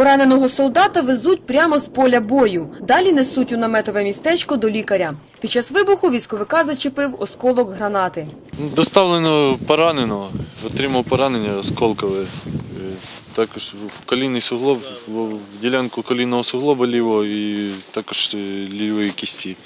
Пораненого солдата везуть прямо з поля бою. Далі несуть у наметове містечко до лікаря. Під час вибуху військовика зачепив осколок гранати. Доставлено пораненого, отримав поранення осколкове. Е, Також в колінний суглоб, в ділянку колінного суглоба лівого і також е, лівої кісті.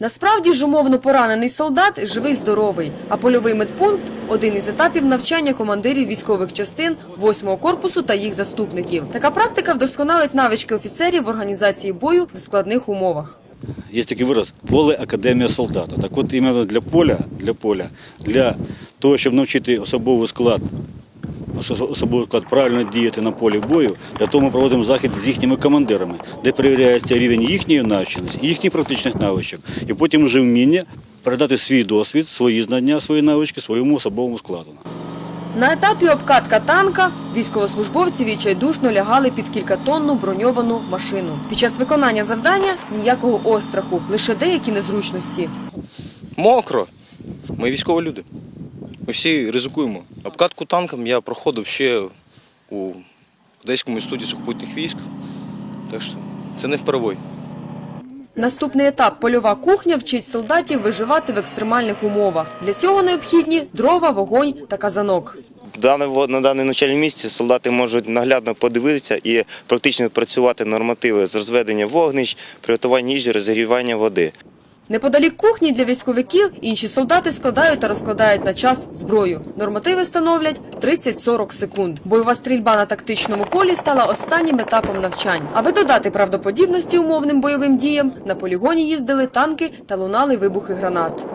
Насправді ж умовно поранений солдат живий здоровий, а польовий медпункт – один із етапів навчання командирів військових частин 8-го корпусу та їх заступників. Така практика вдосконалить навички офіцерів в організації бою в складних умовах. Є такий вираз поле академія солдата. Так от іменно для поля, для поля, для того, щоб навчити особовий склад, особовий склад правильно діяти на полі бою, для того ми проводимо захід з їхніми командирами, де перевіряється рівень їхньої навченості, їхніх практичних навичок, і потім вже вміння передати свій досвід, свої знання, свої навички своєму особовому складу. На етапі обкатка танка військовослужбовці відчайдушно лягали під кількатонну броньовану машину. Під час виконання завдання ніякого остраху, лише деякі незручності. Мокро. Ми військові люди. Ми всі ризикуємо. Обкатку танком я проходив ще у Одеському інституті сухопутних військ. Так що це не впервой. Наступний етап польова кухня вчить солдатів виживати в екстремальних умовах. Для цього необхідні дрова, вогонь та казанок. Дане во- на даному навчальному місці солдати можуть наглядно подивитися і практично працювати нормативи з розведення вогнищ, приготування їжі, розігрівання води. Неподалік кухні для військовиків інші солдати складають та розкладають на час зброю. Нормативи становлять 30-40 секунд. Бойова стрільба на тактичному полі стала останнім етапом навчань. Аби додати правдоподібності умовним бойовим діям, на полігоні їздили танки та лунали вибухи гранат.